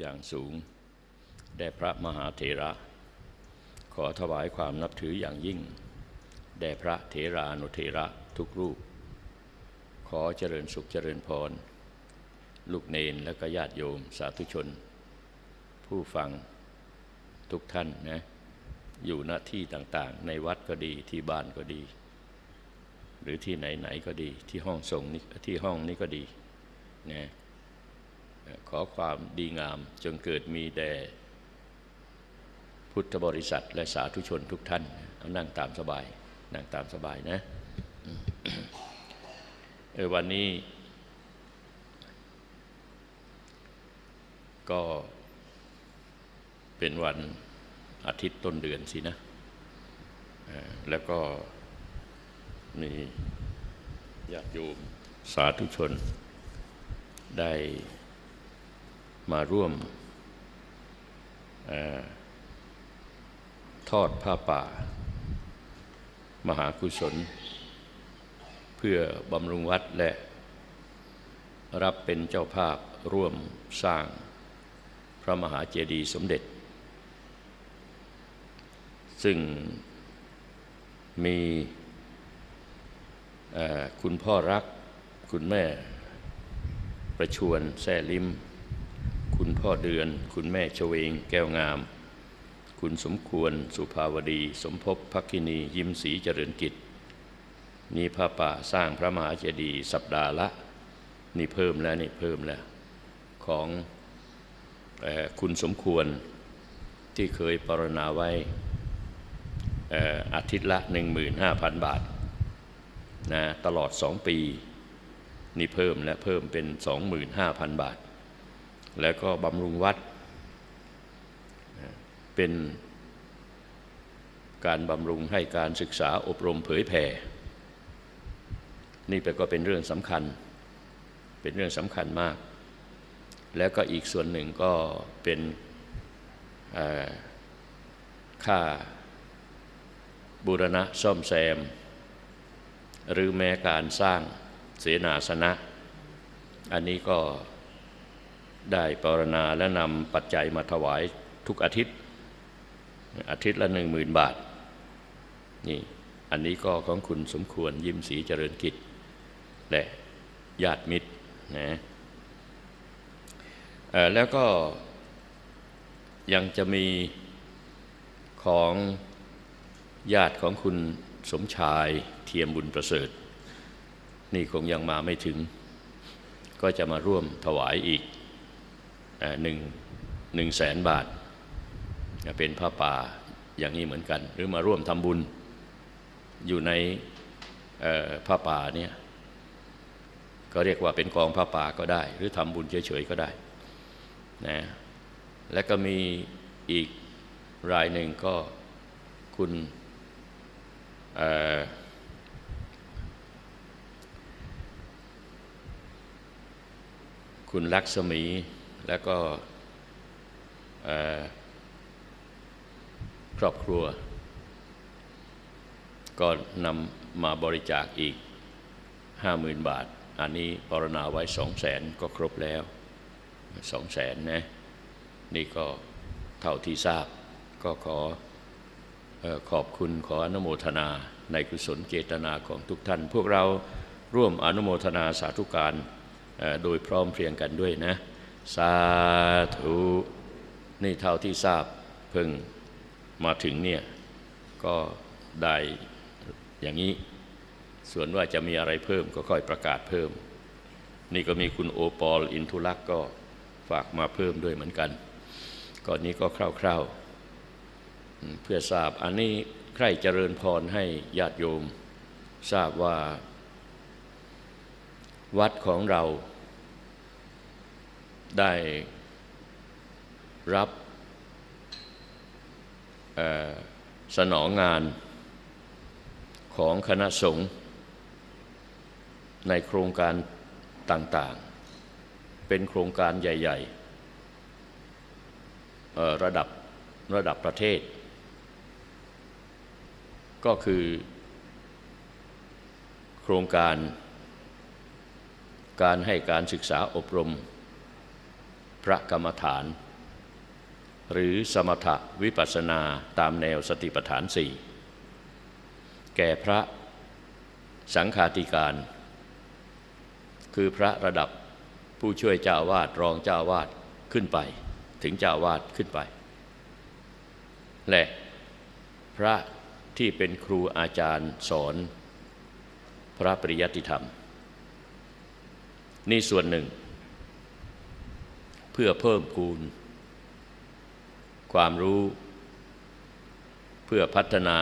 อย่างสูง แด่พระมหาเถระ ขอถวายความนับถืออย่างยิ่ง แด่พระเถรานุเถระทุกรูป ขอเจริญสุขเจริญพร ลูกเนนและก็ญาติโยมสาธุชน ผู้ฟังทุกท่านนะอยู่ณที่ต่างๆ ในวัดก็ดีที่บ้านก็ดี หรือที่ไหนๆก็ดีที่ห้องส่งนี่ที่ห้องนี้ก็ดีนะ ขอความดีงามจงเกิดมีแด่พุทธบริษัทและสาธุชนทุกท่านเอานั่งตามสบาย นั่งตามสบายนะเออวันนี้ ก็เป็นวันอาทิตย์ต้นเดือนสินะ แล้วก็มีญาติโยมสาธุชนได้ มาร่วมอทอดผ้าป่า มหากุศล เพื่อบำรุงวัดและ รับเป็นเจ้าภาพร่วมสร้างพระมหาเจดีย์สมเด็จ ซึ่งมีคุณพ่อรักคุณแม่ประชวนแซ่ลิม คุณพ่อเดือน คุณแม่ชเวง แก้วงาม คุณสมควร สุภาวดี สมภพพักินี ยิ้มสีเจริญกิจ นี่พระป่าสร้างพระมหาเจดีย์สัปดาห์ละ นี่เพิ่มแล้วนี่เพิ่มแล้ว ของอคุณสมควรที่เคยปรณาไว้ออาทิตย์ละ 15,000 บาทนะตลอดสองปี นี่เพิ่มและเพิ่มเป็น 25,000 บาท แล้วก็บำรุงวัด เป็นการบำรุงให้การศึกษาอบรมเผยแผ่ นี่เป็นก็เป็นเรื่องสำคัญ เป็นเรื่องสำคัญมาก แล้วก็อีกส่วนหนึ่งก็เป็นค่าบูรณะซ่อมแซม หรือแม้การสร้างเสนาสนะ อันนี้ก็ ได้ปรณาและนำปัจจัยมาถวายทุกอาทิตย์ อาทิตย์ละหนึ่งหมื่นบาท นี่ อันนี้ก็ของคุณสมควรยิ้มสีเจริญกิจ และญาติมิตรนะแล้วก็ยังจะมีของญาติของคุณสมชายเทียมบุญประเสริฐ นี่คงยังมาไม่ถึง ก็จะมาร่วมถวายอีก หนึ่งหนึ่งแสนบาท เป็นพระป่าอย่างนี้เหมือนกัน หรือมาร่วมทำบุญอยู่ในเอ่อพระป่าเนี่ยก็เรียกว่าเป็นกองพระป่าก็ได้ หรือทำบุญเฉยๆก็ได้นะและก็มีอีกรายหนึ่งก็คุณคุณลักษมี แล้วก็ครอบครัว ก็นำมาบริจาคอีกห้าหมื่นบาท อันนี้ปรณาไว้สองแสนก็ครบแล้วสองแสนนะ นี่ก็เท่าที่ทราบ ก็ขอขอบคุณขออนุโมทนาในกุศลเจตนาของทุกท่าน พวกเราร่วมอนุโมทนาสาธุการโดยพร้อมเพรียงกันด้วยนะ สาธุนี่เท่าที่ทราบเพิ่งมาถึงเนี่ย ก็ได้อย่างนี้ ส่วนว่าจะมีอะไรเพิ่มก็ค่อยประกาศเพิ่ม นี่ก็มีคุณโอปอลอินทุลักษ์ก็ฝากมาเพิ่มด้วยเหมือนกัน ก่อนนี้ก็คร่าวๆ เพื่อทราบอันนี้ใครเจริญพรให้ญาติโยม ทราบว่า วัดของเรา ได้รับสนองงานของคณะสงฆ์ในโครงการต่างๆ เป็นโครงการใหญ่ ๆ ระดับระดับประเทศ ก็คือโครงการการให้การศึกษาอบรม พระกรรมฐาน หรือสมถวิปัสนาตามแนวสติปัฏฐานสี่แก่พระสังฆาธิการ คือพระระดับผู้ช่วยเจ้าวาดรองเจ้าวาดขึ้นไป ถึงเจ้าวาดขึ้นไป และพระที่เป็นครูอาจารย์สอนพระปริยัติธรรม นี่ส่วนหนึ่ง เพื่อเพิ่มพูนความรู้ เพื่อพัฒนา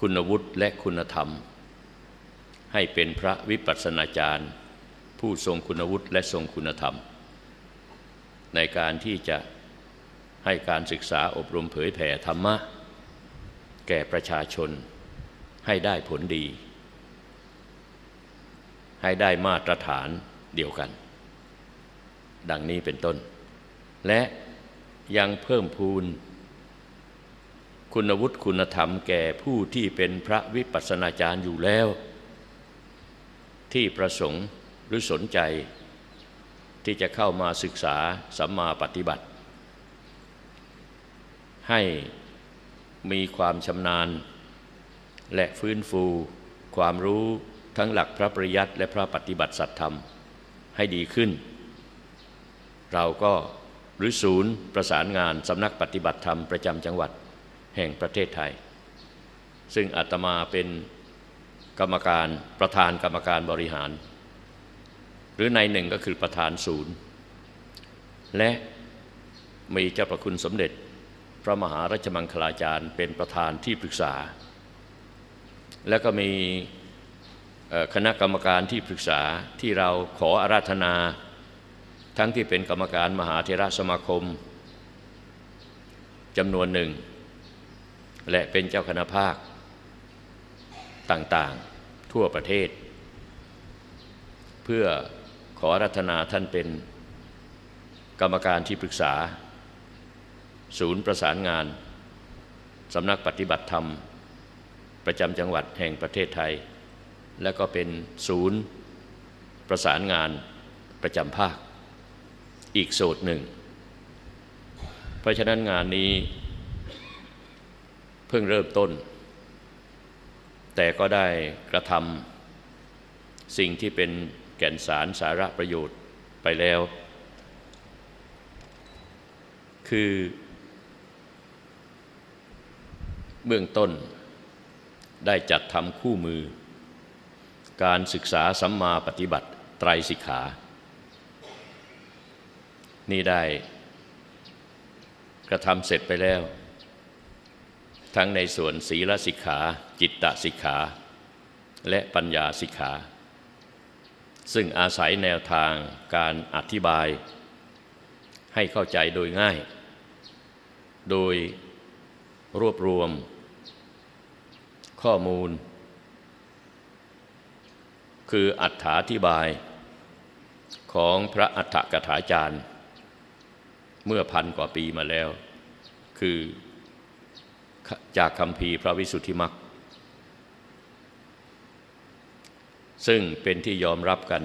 คุณวุฒิและคุณธรรม ให้เป็นพระวิปัสสนาจารย์ ผู้ทรงคุณวุฒิและทรงคุณธรรม ในการที่จะให้การศึกษาอบรมเผยแผ่ธรรมะ แก่ประชาชนให้ได้ผลดี ให้ได้มาตรฐานเดียวกัน ดังนี้เป็นต้น และยังเพิ่มพูน คุณวุฒิคุณธรรมแก่ผู้ที่เป็นพระวิปัสสนาจารย์อยู่แล้ว ที่ประสงค์หรือสนใจ ที่จะเข้ามาศึกษาสัมมาปฏิบัติ ให้มีความชำนาญ และฟื้นฟูความรู้ทั้งหลักพระปริยัติและพระปฏิบัติสัตธรรมให้ดีขึ้น เราก็หรือศูนย์ประสานงานสำนักปฏิบัติธรรมประจำจังหวัดแห่งประเทศไทย ซึ่งอาตมาเป็นกรรมการประธานกรรมการบริหาร หรือในหนึ่งก็คือประธานศูนย์ และมีเจ้าประคุณสมเด็จ พระมหารัชมังคลาจารย์ เป็นประธานที่ปรึกษา แล้วก็มีคณะกรรมการที่ปรึกษาที่เราขออาราธนา ทั้งที่เป็นกรรมการมหาเทระสมาคมจำนวนหนึ่ง และเป็นเจ้าคณะภาค ต่างๆ ทั่วประเทศ เพื่อขอราธนาท่านเป็นกรรมการที่ปรึกษา ศูนย์ประสานงานสำนักปฏิบัติธรรม ประจำจังหวัดแห่งประเทศไทย และก็เป็นศูนย์ประสานงานประจำภาค อีกโสดหนึ่ง เพราะฉะนั้นงานนี้เพิ่งเริ่มต้น แต่ก็ได้กระทำสิ่งที่เป็นแก่นสารสาระประโยชน์ไปแล้ว คือ เบื้องต้นได้จัดทำคู่มือ การศึกษาสัมมาปฏิบัติไตรสิกขา นี่ได้ กระทำเสร็จไปแล้ว ทั้งในส่วนศีลสิกขา จิตตสิกขา และปัญญาสิกขา ซึ่งอาศัยแนวทางการอธิบาย ให้เข้าใจโดยง่าย โดยรวบรวม ข้อมูล คืออัฏฐาธิบายของพระอัฏฐกถาจารย์ เมื่อพันกว่าปีมาแล้ว คือจากคำพีพระวิสุทธิมักซึ่งเป็นที่ยอมรับกัน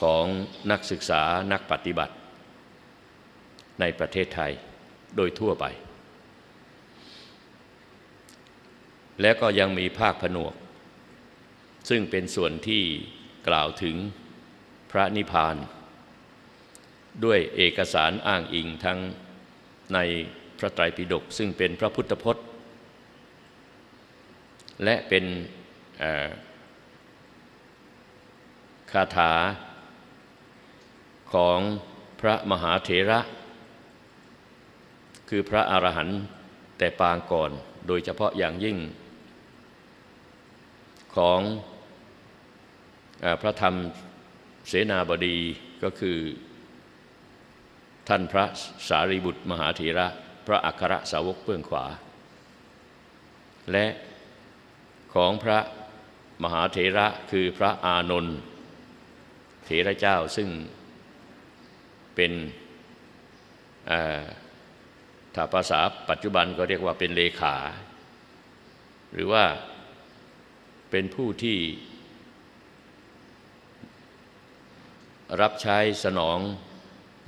ของนักศึกษานักปฏิบัติ ในประเทศไทยโดยทั่วไป และก็ยังมีภาคผนวก ซึ่งเป็นส่วนที่กล่าวถึงพระนิพพาน ด้วยเอกสารอ้างอิงทั้งในพระไตรปิฎกซึ่งเป็นพระพุทธพจน์ และเป็นคาถาของพระมหาเถระ คือพระอรหันต์แต่ปางก่อนโดยเฉพาะอย่างยิ่ง ของพระธรรมเสนาบดีก็คือ ท่านพระสารีบุตรมหาธีระ พระอัครสาวกเบื้องขวา และของพระมหาเถระคือพระอานนท์เถระเจ้าซึ่งเป็นถ้าภาษาปัจจุบันก็เรียกว่าเป็นเลขา หรือว่าเป็นผู้ที่รับใช้สนอง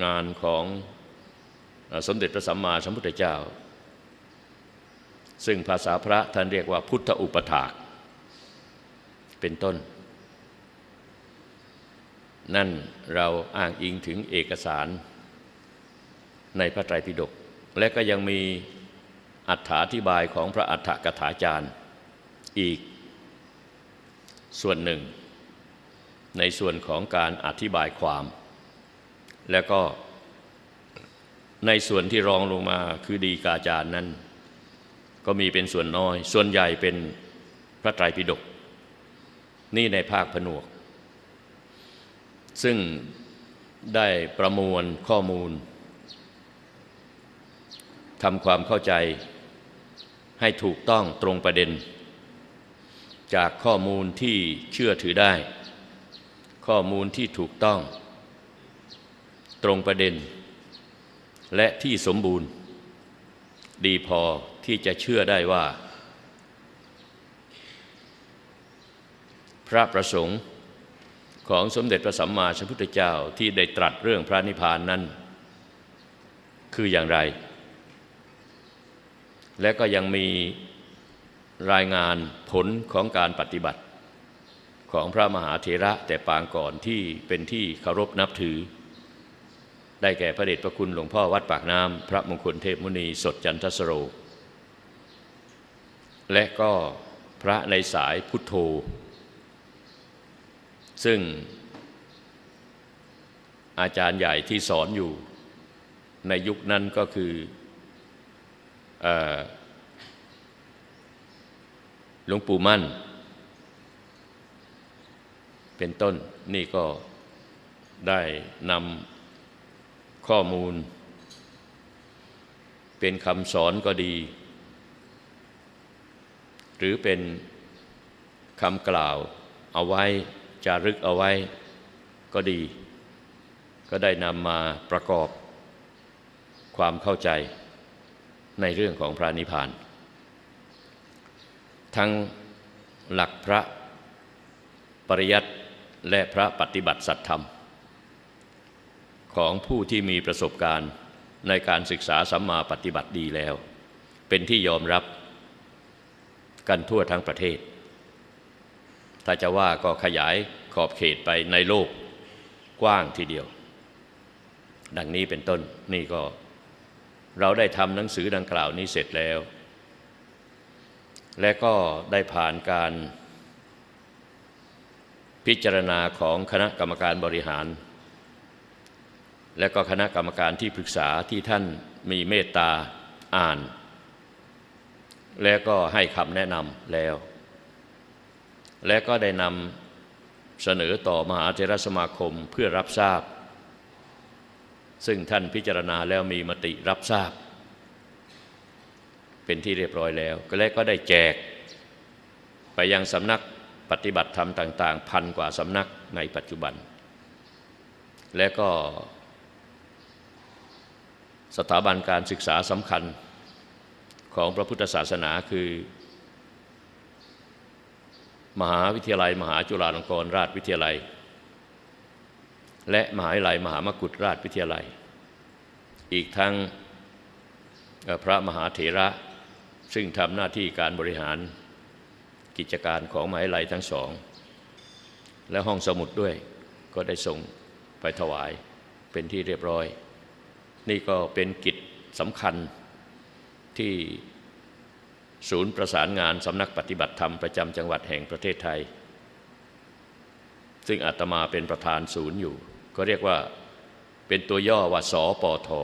งานของสมเด็จพระสัมมาสัมพุทธเจ้า ซึ่งภาษาพระท่านเรียกว่าพุทธอุปถาก เป็นต้น นั่นเราอ้างอิงถึงเอกสารในพระไตรปิฎกและก็ยังมีอัถาธิบายของพระอัฏฐกถาจารย์ อีกส่วนหนึ่ง ในส่วนของการอธิบายความ แล้วก็ในส่วนที่รองลงมาคือดีกาจารย์นั้น ก็มีเป็นส่วนน้อย ส่วนใหญ่เป็นพระไตรปิฎกนี่ในภาคผนวก ซึ่งได้ประมวลข้อมูลทำความเข้าใจให้ถูกต้องตรงประเด็น จากข้อมูลที่เชื่อถือได้ ข้อมูลที่ถูกต้อง ตรงประเด็น และที่สมบูรณ์ ดีพอที่จะเชื่อได้ว่า พระประสงค์ของสมเด็จพระสัมมาสัมพุทธเจ้าที่ได้ตรัสเรื่องพระนิพพานนั้น คืออย่างไร และก็ยังมีรายงานผลของการปฏิบัติ ของพระมหาเถระแต่ปางก่อนที่เป็นที่เคารพนับถือ ได้แก่พระเดชพระคุณหลวงพ่อวัดปากน้ำพระมงคลเทพมุนีสดจันทสโร และก็พระในสายพุทโธ ซึ่งอาจารย์ใหญ่ที่สอนอยู่ในยุคนั้นก็คือหลวงปู่มั่น เป็นต้นนี่ก็ได้นำ ข้อมูล เป็นคำสอนก็ดี หรือเป็นคำกล่าวเอาไว้จารึกเอาไว้ก็ดี ก็ได้นำมาประกอบความเข้าใจในเรื่องของพระนิพพาน ทั้งหลักพระปริยัติและพระปฏิบัติสัตธรรม ของผู้ที่มีประสบการณ์ในการศึกษาสัมมาปฏิบัติดีแล้ว เป็นที่ยอมรับกันทั่วทั้งประเทศ ถ้าจะว่าก็ขยายขอบเขตไปในโลกกว้างทีเดียว ดังนี้เป็นต้นนี่ก็เราได้ทำหนังสือดังกล่าวนี้เสร็จแล้ว และก็ได้ผ่านการพิจารณาของคณะกรรมการบริหาร และก็คณะกรรมการที่ปรึกษาที่ท่านมีเมตตาอ่าน และก็ให้คำแนะนำแล้ว และก็ได้นำเสนอต่อมหาเทรสมาคมเพื่อรับทราบ ซึ่งท่านพิจารณาแล้วมีมติรับทราบ เป็นที่เรียบร้อยแล้ว แล้วก็ได้แจก ไปยังสำนักปฏิบัติธรรมต่าง ๆ พันกว่าสำนักในปัจจุบัน และก็ สถาบันการศึกษาสำคัญของพระพุทธศาสนาคือ มหาวิทยาลัย มหาจุฬาลงกรณราชวิทยาลัย และมหาวิทยาลัย มหามกุฏราชวิทยาลัย อีกทั้งพระมหาเถระซึ่งทำหน้าที่การบริหารกิจการของมหาวิทยาลัยทั้งสอง และห้องสมุดด้วยก็ได้ส่งไปถวายเป็นที่เรียบร้อย นี่ก็เป็นกิจสำคัญที่ศูนย์ประสานงานสำนักปฏิบัติธรรมประจำจังหวัดแห่งประเทศไทย ซึ่งอาตมาเป็นประธานศูนย์อยู่ ก็เรียกว่าเป็นตัวย่อว่าสอปอทอ